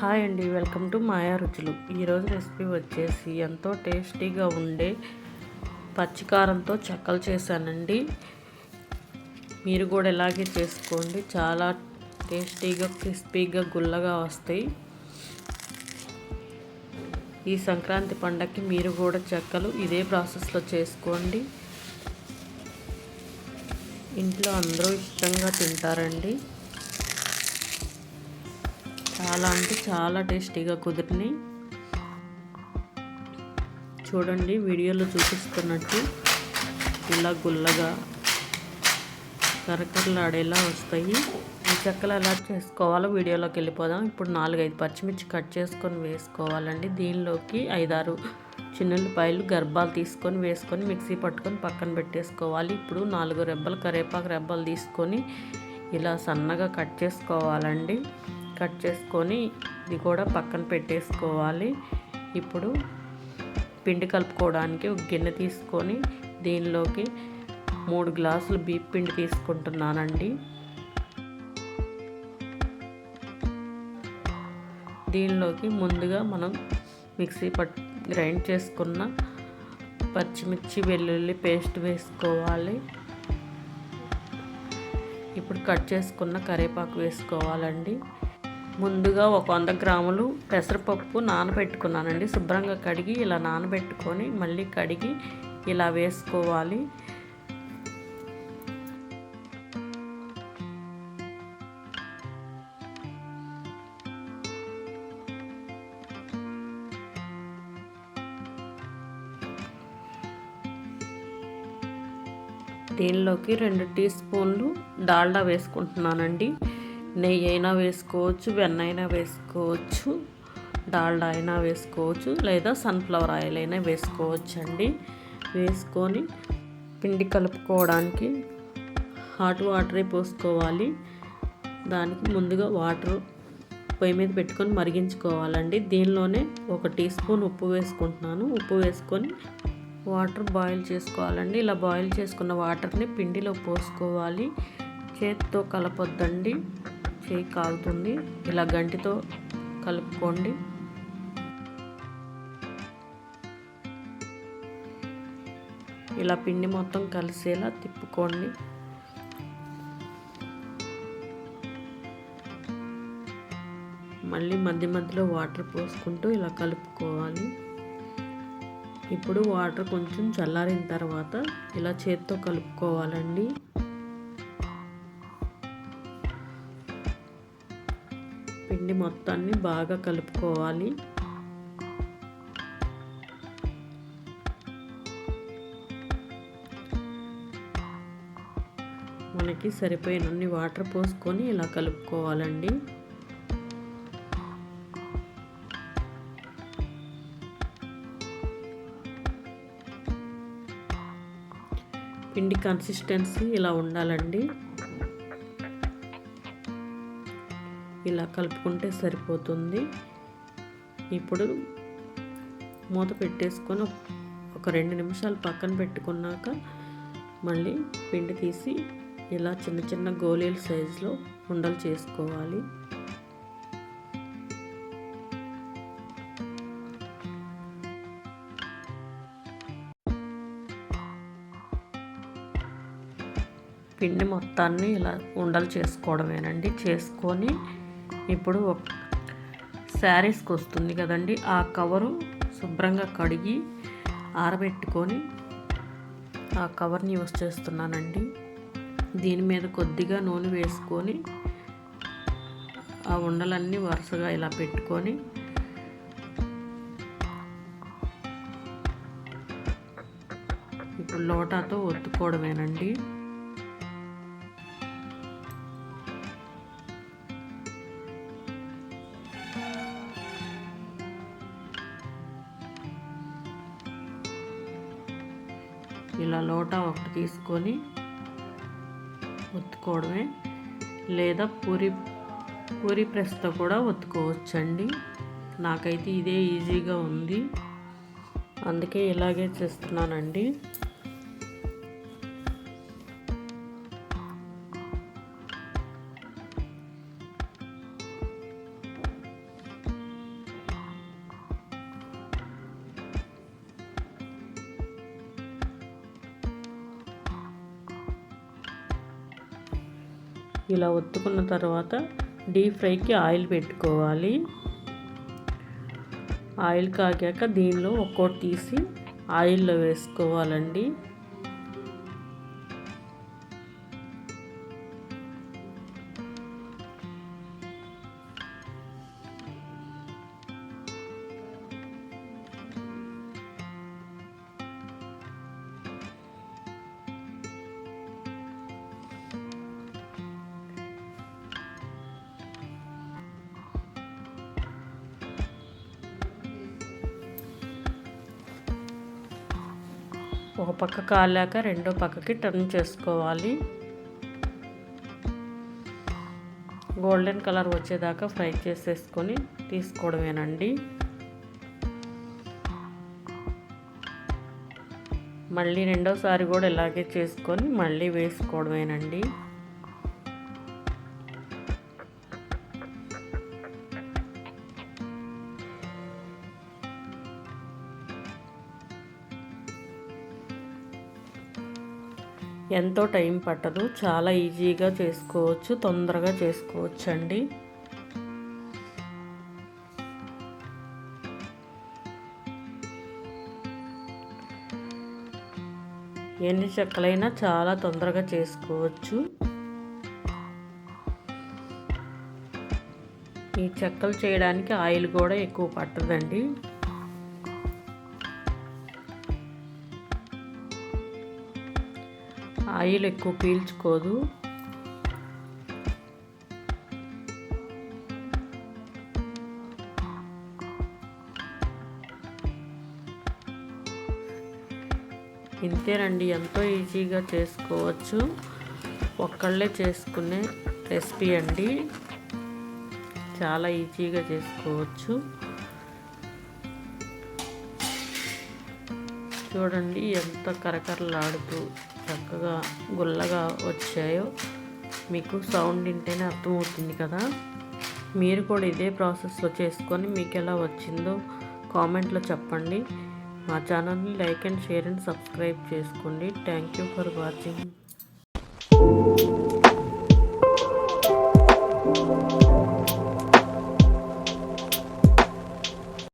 Hi అండి welcome to మాయా రుచులు. ఈరోజు రెసిపీ వచ్చేసి ఎంతో టేస్టీగా ఉండే పచ్చికారంతో చెక్కలు చేశానండి. మీరు కూడా ఇలాగే చేసుకోండి. చాలా టేస్టీగా క్రిస్పీగా గుల్లగా వస్తాయి. ఈ సంక్రాంతి పండగకి మీరు కూడా చెక్కలు ఇదే ప్రాసెస్లో చేసుకోండి. ఇంట్లో అందరూ ఇష్టంగా తింటారండి. చాలా అంటే చాలా టేస్టీగా కుదిరినాయి. చూడండి వీడియోలో చూపిస్తున్నట్టు ఇలా గుల్లగా కరకరలాడేలా వస్తాయి. ఈ చెక్కలు ఎలా చేసుకోవాలో వీడియోలోకి వెళ్ళిపోదాం. ఇప్పుడు నాలుగైదు పచ్చిమిర్చి కట్ చేసుకొని వేసుకోవాలండి. దీనిలోకి ఐదారు చిన్నుల్లిపాయలు గర్భాలు తీసుకొని వేసుకొని మిక్సీ పట్టుకొని పక్కన పెట్టేసుకోవాలి. ఇప్పుడు నాలుగు రెబ్బలు కరేపాకు రెబ్బలు తీసుకొని ఇలా సన్నగా కట్ చేసుకోవాలండి. కట్ చేసుకొని ఇది కూడా పక్కన పెట్టేసుకోవాలి. ఇప్పుడు పిండి కలుపుకోవడానికి ఒక గిన్నె తీసుకొని దీనిలోకి మూడు గ్లాసులు బీప్ పిండి తీసుకుంటున్నానండి. దీనిలోకి ముందుగా మనం మిక్సీ పట్ గ్రైండ్ చేసుకున్న పచ్చిమిర్చి వెల్లుల్లి పేస్ట్ వేసుకోవాలి. ఇప్పుడు కట్ చేసుకున్న కరివేపాకు వేసుకోవాలండి. ముందుగా ఒక వంద గ్రాములు పెసరపప్పు నానబెట్టుకున్నానండి. శుభ్రంగా కడిగి ఇలా నానబెట్టుకొని మళ్ళీ కడిగి ఇలా వేసుకోవాలి. దీనిలోకి రెండు టీ స్పూన్లు డాల్డా వేసుకుంటున్నానండి. నెయ్యి అయినా వేసుకోవచ్చు వెన్న అయినా వేసుకోవచ్చు డాల్డా అయినా వేసుకోవచ్చు లేదా సన్ఫ్లవర్ ఆయిల్ అయినా వేసుకోవచ్చు అండి వేసుకొని పిండి కలుపుకోవడానికి హాట్ వాటరే పోసుకోవాలి. దానికి ముందుగా వాటర్ పొయ్యి మీద పెట్టుకొని మరిగించుకోవాలండి. దీనిలోనే ఒక టీ స్పూన్ ఉప్పు వేసుకుంటున్నాను. ఉప్పు వేసుకొని వాటర్ బాయిల్ చేసుకోవాలండి. ఇలా బాయిల్ చేసుకున్న వాటర్ని పిండిలో పోసుకోవాలి. చేతితో కలపొద్దండి. చేయి కాలుతుంది. ఇలా గంటితో కలుపుకోండి. ఇలా పిండి మొత్తం కలిసేలా తిప్పుకోండి. మళ్ళీ మధ్య మధ్యలో వాటర్ పోసుకుంటూ ఇలా కలుపుకోవాలి. ఇప్పుడు వాటర్ కొంచెం చల్లారిన తర్వాత ఇలా చేత్తో కలుపుకోవాలండి. పిండి మొత్తాన్ని బాగా కలుపుకోవాలి. మనకి సరిపోయినన్ని వాటర్ పోసుకొని ఇలా కలుపుకోవాలండి. పిండి కన్సిస్టెన్సీ ఇలా ఉండాలండి. ఇలా కలుపుకుంటే సరిపోతుంది. ఇప్పుడు మూత పెట్టేసుకొని ఒక రెండు నిమిషాలు పక్కన పెట్టుకున్నాక మళ్ళీ పిండి తీసి ఇలా చిన్న చిన్న గోళీల సైజులో ఉండలు చేసుకోవాలి. పిండి మొత్తాన్ని ఇలా ఉండలు చేసుకోవడమేనండి. చేసుకొని ఇప్పుడు శారీస్కి వస్తుంది కదండి. ఆ కవరు శుభ్రంగా కడిగి ఆరబెట్టుకొని ఆ కవర్ని యూస్ చేస్తున్నానండి. దీని మీద కొద్దిగా నూనె వేసుకొని ఆ ఉండలన్నీ వరుసగా ఇలా పెట్టుకొని ఇప్పుడు లోటాతో ఒత్తుకోవడమేనండి. ఇలా లోటా ఒకటి తీసుకొని ఒత్తుకోవడమే. లేదా పూరి పూరి ప్రెస్తో కూడా ఒత్తుకోవచ్చండి. నాకైతే ఇదే ఈజీగా ఉంది. అందుకే ఇలాగే చేస్తున్నానండి. ఇలా ఒత్తుకున్న తర్వాత డీప్ ఫ్రైకి ఆయిల్ పెట్టుకోవాలి. ఆయిల్ కాగాక దీనిలో ఒక్కోటి తీసి ఆయిల్లో వేసుకోవాలండి. ఒక పక్క కాలాక రెండో పక్కకి టర్న్ చేసుకోవాలి. గోల్డెన్ కలర్ వచ్చేదాకా ఫ్రై చేసేసుకొని తీసుకోవడమేనండి. మళ్ళీ రెండోసారి కూడా ఇలాగే చేసుకొని మళ్ళీ వేసుకోవడమేనండి. ఎంతో టైం పట్టదు. చాలా ఈజీగా చేసుకోవచ్చు. తొందరగా చేసుకోవచ్చు అండి ఎన్ని చెక్కలైనా చాలా తొందరగా చేసుకోవచ్చు. ఈ చెక్కలు చేయడానికి ఆయిల్ కూడా ఎక్కువ పట్టదండి. ఆయిల్ ఎక్కువ పీల్చుకోదు. ఇంతేనండి ఎంతో ఈజీగా చేసుకోవచ్చు. ఒక్కళ్ళే చేసుకునే రెసిపీ అండి. చాలా ఈజీగా చేసుకోవచ్చు. చూడండి ఎంత కరకరలాడుతూ చక్కగా గుల్లగా వచ్చాయో మీకు సౌండ్ వింటేనే అర్థమవుతుంది కదా. మీరు కూడా ఇదే ప్రాసెస్లో చేసుకొని మీకు ఎలా వచ్చిందో కామెంట్లో చెప్పండి. మా ఛానల్ని like and share and subscribe చేసుకోండి. Thank you for watching.